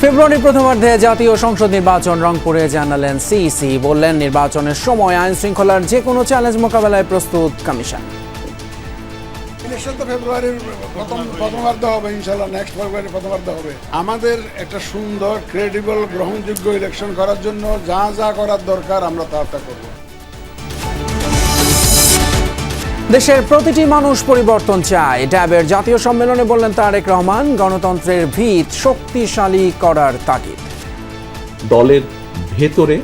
ফেব্রুয়ারি প্রথমার্ধে জাতীয় সংসদ নির্বাচন রংপুরে জানালেন সিইসি। বললেন, নির্বাচনের সময় আইন শৃঙ্খলার যে কোনো চ্যালেঞ্জ মোকাবেলায় প্রস্তুত কমিশন। ইলেকশন তো ফেব্রুয়ারির প্রথম প্রথমার্ধ হবে ইনশাল্লাহ নেক্সট ফেব্রুয়ারি প্রথমার্ধ হবে। আমাদের একটা সুন্দর ক্রেডিবল গ্রহণযোগ্য ইলেকশন করার জন্য যা যা করার দরকার আমরা তা করব। দেশের প্রতিটি মানুষ পরিবর্তন চায়। ড্যাবের জাতীয় সম্মেলনে বললেন তারেক রহমান গণতন্ত্রের ভিত শক্তিশালী করার তাগিদ। দলের ভেতরে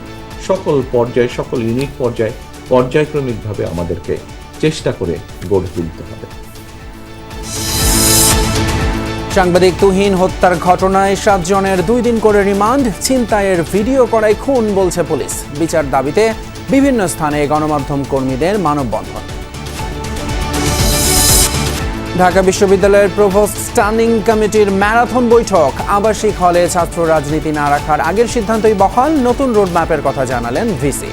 সকল পর্যায়ে সকল ইউনিট পর্যায়ে পর্যায়ক্রমিকভাবে আমাদেরকে চেষ্টা করে গড়ে তুলতে হবে। সাংবাদিক তুহিন হত্যার ঘটনায় সাতজনের দুই দিন করে রিমান্ড ছিনতাইয়ের ভিডিও করায় খুন বলছে পুলিশ। বিচার দাবিতে বিভিন্ন স্থানে গণমাধ্যম কর্মীদের মানববন্ধন। ঢাকা বিশ্ববিদ্যালয়ের প্রভোস্ট স্ট্যান্ডিং কমিটির ম্যারাথন বৈঠক। আবাসিক হলে ছাত্র রাজনীতি না রাখার আগের সিদ্ধান্তই বহাল। নতুন রোডম্যাপের কথা জানালেন ভিসি।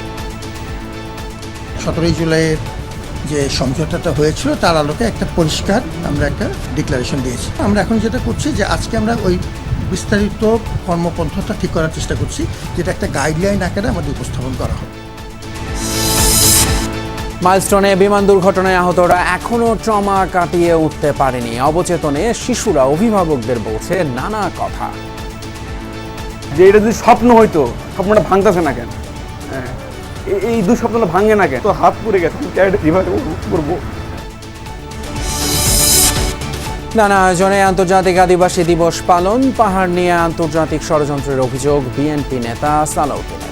সতেরোই জুলাইয়ের যে সমঝোতাটা হয়েছিল, তার আলোকে একটা পরিষ্কার আমরা একটা ডিক্লারেশন দিয়েছি। আমরা এখন যেটা করছি যে আজকে আমরা ওই বিস্তারিত কর্মপন্থাটা ঠিক করার চেষ্টা করছি, যেটা একটা গাইডলাইন আকারে আমাদের উপস্থাপন করা হবে মাইলস্টোনে বিমান দুর্ঘটনায় আহতরা এখনও ট্রমা কাটিয়ে উঠতে পারেনি। অবচেতনে শিশুরা অভিভাবকদের বলছে নানা কথা। যে এটা যদি স্বপ্ন হইতো স্বপ্নটা ভাঙতেছে না কেন? হ্যাঁ এই- দু স্বপ্নটা ভাঙে না কেন? তো হাত পুড়ে গেছে করব? নানা আয়োজনে আন্তর্জাতিক আদিবাসী দিবস পালন পাহাড় নিয়ে আন্তর্জাতিক ষড়যন্ত্রের অভিযোগ বিএনপি নেতা সালাউদ্দিনের